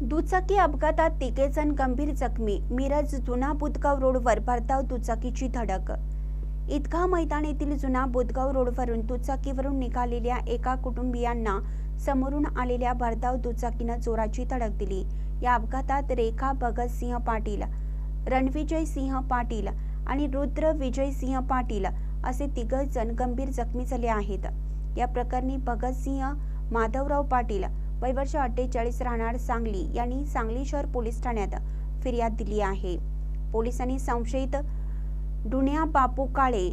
दुचाकी अपघातात तिघेजण गंभीर जखमी. मिरज जुना बुदगाव रोडवर भरधाव दुचाकीची धडक. ईदगाह मैदान येथील जुना बुदगाव रोडवरून दुचाकीवरून निघालेल्या एका कुटुंबियांना समोरून आलेल्या भरधाव दुचाकीनं जोराची धडक दिली. या अपघातात रेखा भगतसिंह पाटील रणविजय सिंह पाटील आणि रुद्र विजय सिंह पाटील असे तिघ जण गंभीर जखमी झाले आहेत. या प्रकरणी भगतसिंह माधवराव पाटील वय वर्ष अठ्ठेचाळीस राहणार सांगली यांनी सांगली शहर पोलीस ठाण्यात फिर्याद दिली आहे. पोलिसांनी संशयित डुन्या बापू काळे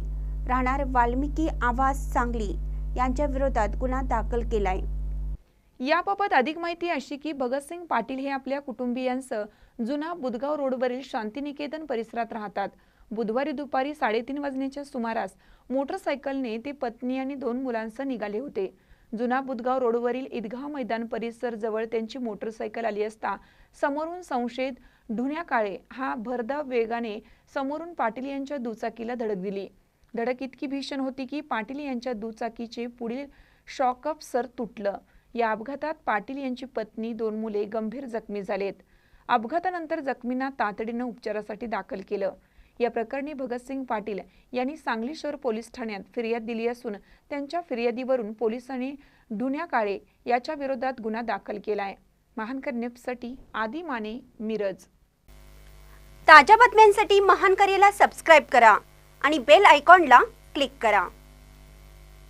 राहणार वाल्मिकी आवास सांगली यांच्या विरोधात गुन्हा दाखल केलाय. याबाबत अधिक माहिती अशी की भगतसिंग पाटील हे आपल्या कुटुंबियांसह जुना बुदगाव रोडवरील शांतिनिकेतन परिसरात राहतात. बुधवारी दुपारी साडेतीन वाजण्याच्या सुमारास मोटरसायकलने ते पत्नी आणि दोन मुलांसह निघाले होते. जुना बुदगाव रोडवरील ईदगाव मैदान परिसर जवळ त्यांची मोटरसायकल आली असता समोरून संशयित ढुण्या काळे हा भरधाव वेगाने समोरून पाटील यांच्या दुचाकीला धडक दिली. धडक इतकी भीषण होती की पाटील यांच्या दुचाकीचे पुढील शॉकअप सर तुटलं. या अपघातात पाटील यांची पत्नी दोन मुले गंभीर जखमी झालेत. अपघातानंतर जखमींना तातडीनं उपचारासाठी दाखल केलं. या प्रकरणी भगतसिंग पाटील यांनी सांगली शहर पोलीस ठाण्यात फिर्याद दिली असून त्यांच्या फिर्यादीवरून पोलिसांनी ढुण्या काळे याच्या विरोधात गुन्हा दाखल केला आहे. महानकर न्यूजसाठी आदी माने मिरज. ताज्या बातम्यांसाठी महान करेला सबस्क्राईब करा आणि बेल आयकॉनला क्लिक करा.